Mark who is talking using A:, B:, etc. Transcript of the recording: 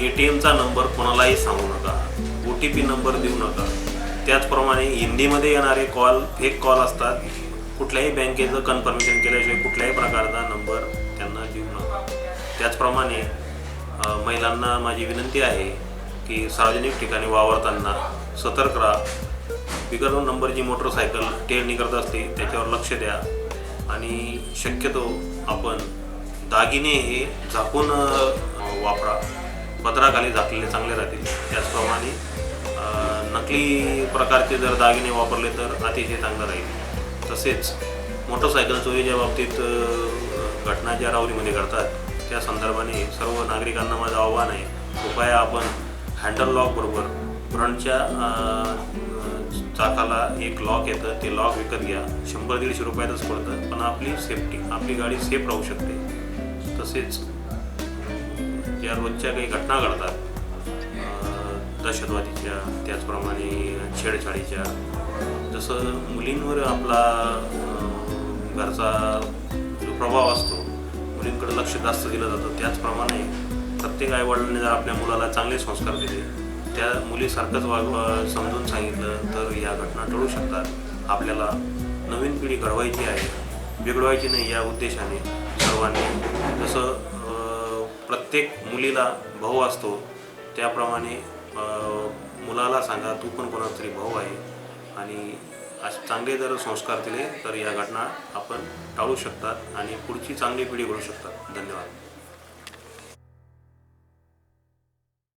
A: A T एमचा number कोणालाही सांगू नका. ओ टी पी नंबर देऊ नका. त्याचप्रमाणे हिंदीमध्ये येणारे कॉल फेक कॉल असतात. कुठल्याही बँकेचं कन्फर्मेशन केल्याशिवाय कुठल्याही प्रकारचा नंबर त्यांना देऊ नका. त्याचप्रमाणे महिलांना माझी विनंती आहे की सार्वजनिक ठिकाणी वावरताना सतर्क राहा. बिगर नंबरची मोटरसायकल टेरणी करत असते त्याच्यावर लक्ष द्या. आणि शक्यतो आपण दागिने हे झाकून वापरा. पत्राखाली झाकलेले चांगले राहतील. त्याचप्रमाणे नकली प्रकारचे जर दागिने वापरले तर अतिशय चांगलं राहील. तसेच मोटरसायकल चोरीच्या बाबतीत घटना ज्या रावलीमध्ये घडतात त्या संदर्भाने सर्व नागरिकांना माझं आव्हान आहे कृपया आपण हँडल लॉक बरोबर फ्रंटच्या चाकाला एक लॉक येतं ते लॉक विकत घ्या. शंभर दीडशे रुपयातच पडतं पण आपली सेफ्टी आपली गाडी सेफ राहू शकते. तसेच ज्या रोजच्या काही घटना घडतात. दहशतवादीच्या त्याचप्रमाणे छेडछाडीच्या. जसं मुलींवर आपला घरचा जो प्रभाव असतो मुलींकडे लक्ष जास्त दिलं जातं. त्याचप्रमाणे प्रत्येक आईवडिलांनी जर आपल्या मुलाला चांगले संस्कार दिले त्या मुलीसारखंच वाग समजून सांगितलं तर या घटना टळू शकतात. आपल्याला नवीन पिढी घडवायची आहे बिघडवायची नाही या उद्देशाने सर्वांनी. जसं प्रत्येक मुलीला भाऊ असतो. त्याप्रमाणे मुलाला सांगा तू पण कोणाचा तरी भाऊ आहे. आणि असे चांगले जर संस्कार दिले तर या घटना आपण टाळू शकतात आणि पुढची चांगली पिढी घडू शकतात. धन्यवाद.